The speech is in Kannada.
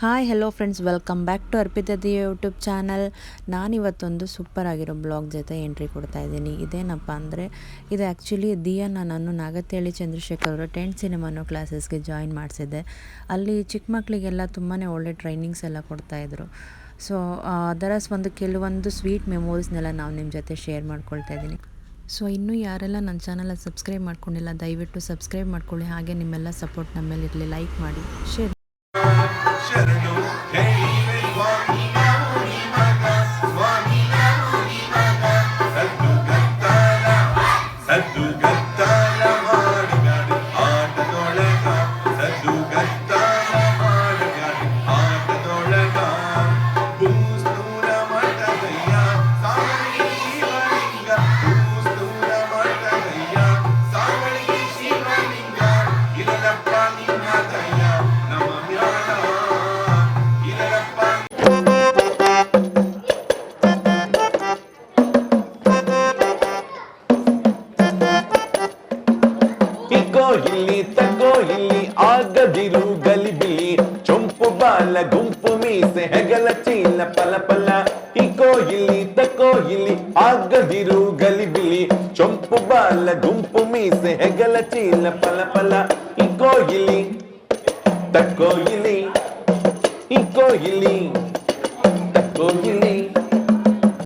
Hi hello friends welcome back to Arpita the YouTube channel ನಾನಿವತ್ತೊಂದು super ಆಗಿರೋ ಬ್ಲಾಗ್ ಜೊತೆ ಎಂಟ್ರಿ ಕೊಡ್ತಾ ಇದ್ದೀನಿ. ಇದೇನಪ್ಪ ಅಂದರೆ, ಇದು ಆ್ಯಕ್ಚುಲಿ ದಿಯಾನ ನಾನು ನಾಗತಿಹಳ್ಳಿ ಚಂದ್ರಶೇಖರ್ ಅವರ ಟೆಂಟ್ ಸಿನಿಮಾನೋ ಕ್ಲಾಸಸ್ಗೆ ಜಾಯಿನ್ ಮಾಡಿಸಿದ್ದೆ ಅಲ್ಲಿ ಚಿಕ್ಕ ಮಕ್ಕಳಿಗೆಲ್ಲ ತುಂಬಾ ಒಳ್ಳೆ ಟ್ರೈನಿಂಗ್ಸ್ ಎಲ್ಲ ಕೊಡ್ತಾಯಿದ್ರು ಸೊ ಅದರ ಒಂದು ಕೆಲವೊಂದು ಸ್ವೀಟ್ ಮೆಮೊರೀಸ್ನೆಲ್ಲ ನಾವು ನಿಮ್ಮ ಜೊತೆ ಶೇರ್ ಮಾಡ್ಕೊಳ್ತಾ ಇದ್ದೀನಿ. ಸೊ ಇನ್ನೂ ಯಾರೆಲ್ಲ ನನ್ನ ಚಾನಲ್ ಸಬ್ಸ್ಕ್ರೈಬ್ ಮಾಡ್ಕೊಂಡಿಲ್ಲ, ದಯವಿಟ್ಟು ಸಬ್ಸ್ಕ್ರೈಬ್ ಮಾಡ್ಕೊಳ್ಳಿ. ಹಾಗೆ ನಿಮ್ಮೆಲ್ಲ ಸಪೋರ್ಟ್ ನಮ್ಮ ಮೇಲೆ ಇರಲಿ. ಲೈಕ್ ಮಾಡಿ ಶೇರ್ ಸದ್ದು ಗದ್ದಾಲ ಮಾಡಬ್ಯಾಡಿ ಆಟದೊಳಗ ಸದ್ದು ಗದ್ದಾಲ ಚೊಂಪು ಬಾಲ ಗುಂಪು ಮೀಸೆ ಹೆಗಲ ಚೀಲ ಪಲ ಪಲ ಇಕ್ಕೋ ಇಲ್ಲಿ ತಕ್ಕೋ ಇಲ್ಲಿ ಆಗದಿರು ಗಲಿಬಿಲಿ ಚೊಂಪು ಬಾಲ ಗುಂಪು ಮೀಸೆ ಹೆಗಲ ಚೀಲ ಪಲ ಪಲ ಇಕ್ಕೋ ಇಲ್ಲಿ ತಕ್ಕೋ ಇಲ್ಲಿ ಇಕ್ಕೋ ಇಲ್ಲಿ ತಕ್ಕೋ ಇಲ್ಲಿ